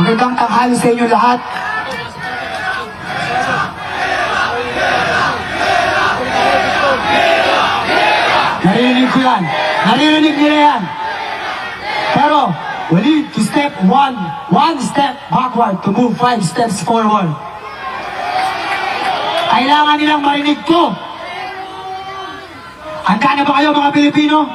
Magandang tanghali sa inyo lahat. Naririnig ko yan. Naririnig nila yan. Pero, we need to step one, one step backward to move five steps forward. Kailangan nilang marinig ko. Handa na ba kayo mga Pilipino?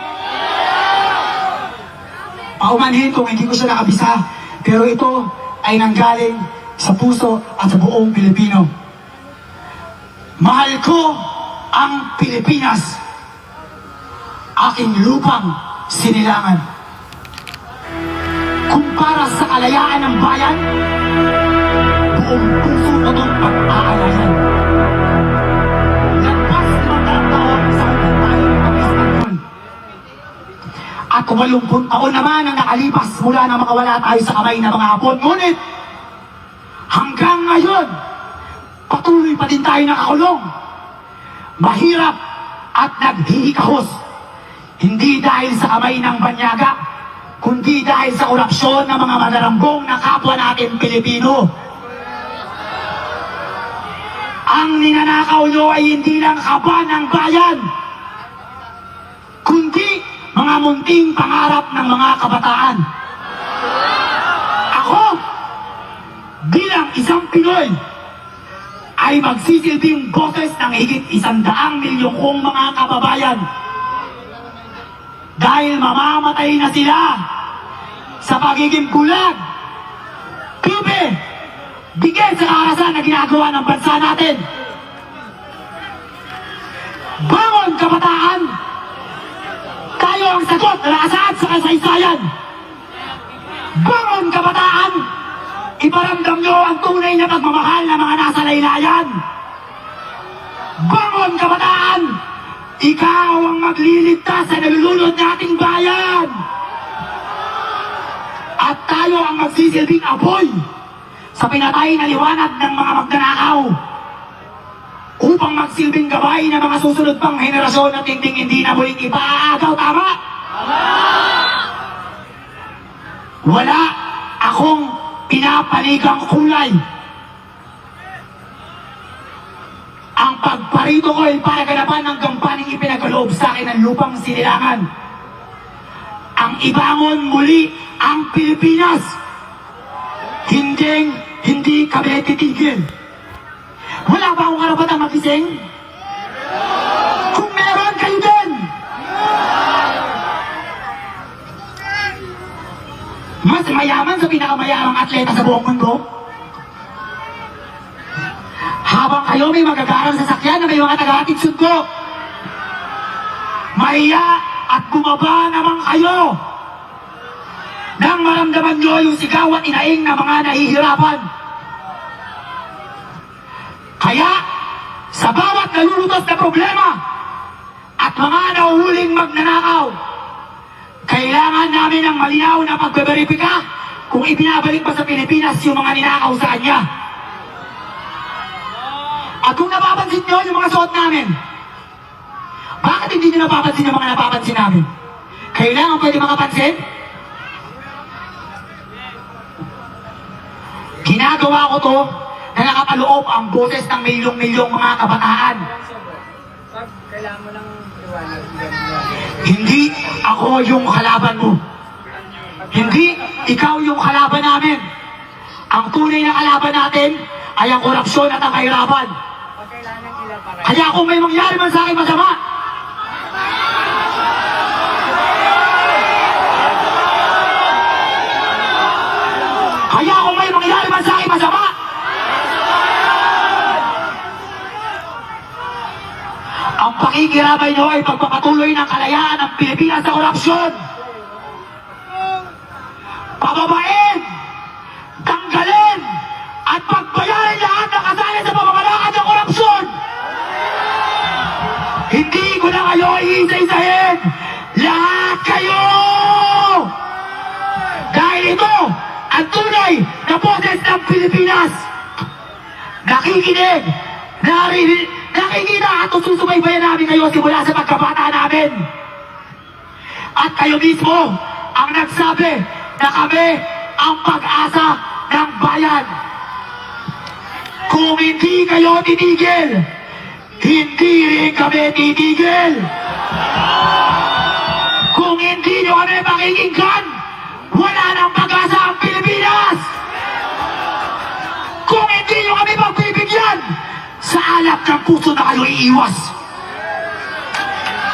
Paumanhin kung hindi ko siya nakabisa. Pero ito ay nanggaling sa puso at sa buong Pilipino. Mahal ko ang Pilipinas. Aking lupang sinilangan. Kumpara sa kalayaan ng bayan, buong puso ko itong pag-aalayan. At walumpung taon naman ang nakalipas mula na makawala tayo sa kamay ng mga hapon. Ngunit, hanggang ngayon, patuloy pa din tayo nakakulong. Mahirap at naghihikahos. Hindi dahil sa kamay ng banyaga, kundi dahil sa korupsyon ng mga malarambong na kapwa natin Pilipino. Ang ninanakaw nyo ay hindi lang kaba ng bayan, kundi mga munting pangarap ng mga kabataan. Ako, bilang isang Pinoy, ay magsisilbing boses ng higit isang daang milyong kong mga kababayan. Dahil mamamatay na sila sa pagiging bulag, pibe, bigay sa karasan na ginagawa ng bansa natin. Bangon kabataan! Tayo ang sagot na nakasaad sa kasaysayan. Bangon kabataan! Iparamdam nyo ang tunay na pagmamahal ng mga nasa laylayan. Bangon kabataan! Ikaw ang magliligtas sa nalulunod nating bayan. At tayo ang magsisilbing apoy sa pinatay na liwanag ng mga magnanakaw magsilbing gabay ng mga susunod pang henerasyon at hindi hindi na muling ipaagaw. Tama? Wala akong pinapanigang kulay. Ang pagparito ko ay para ganapan ng gampaning ipinagaloob sa akin ng lupang sinilangan. Ang ibangon muli ang Pilipinas. Hindi, hindi kami titigil. Wala ba akong magising? Kung meron kayo din! Mas mayaman sa pinakamayamang atleta sa buong mundo? Habang kayo may magagarang sasakyan na may mga taga-atid sundo, mahiya at bumaba naman kayo nang maramdaman nyo yung sigaw at inaing na mga nahihirapan. Kaya, nalulutas na problema at mga nahuhuling magnanakaw, kailangan namin ng malinaw na pagbeberipika kung ibinabalik pa sa Pilipinas yung mga ninakaw sa kanya. At kung napapansin nyo yung mga suot namin, bakit hindi nyo napapansin yung mga napapansin namin? Kailangan pwede makapansin? Ginagawa ko to na nakapaloob ang boses ng milyong-milyong mga kabataan. Kailangan mo ng liwanag, Hindi ako yung kalaban mo. Hindi ikaw yung kalaban namin. Ang tunay na kalaban natin ay ang korupsyon at ang kahirapan. Kaya kung may mangyari man sa akin masama, ang pakikirabay nyo ay pagpapatuloy ng kalayaan ng Pilipinas sa korupsyon. Pababain, tanggalin, at pagbayarin lahat ng kasali sa pamamalakad ng korupsyon. Hindi ko na kayo iisa-isahin. Lahat kayo! Dahil ito, ang tunay na boses ng Pilipinas. Nakikinig, narinig, nakikita at susubaybayan namin kayo simula sa pagkabata namin. At kayo mismo ang nagsabi na kami ang pag-asa ng bayan. Kung hindi kayo titigil, hindi rin kami titigil. Kung hindi nyo kami pakikinggan, sa alap ng puso na kayo iiwas.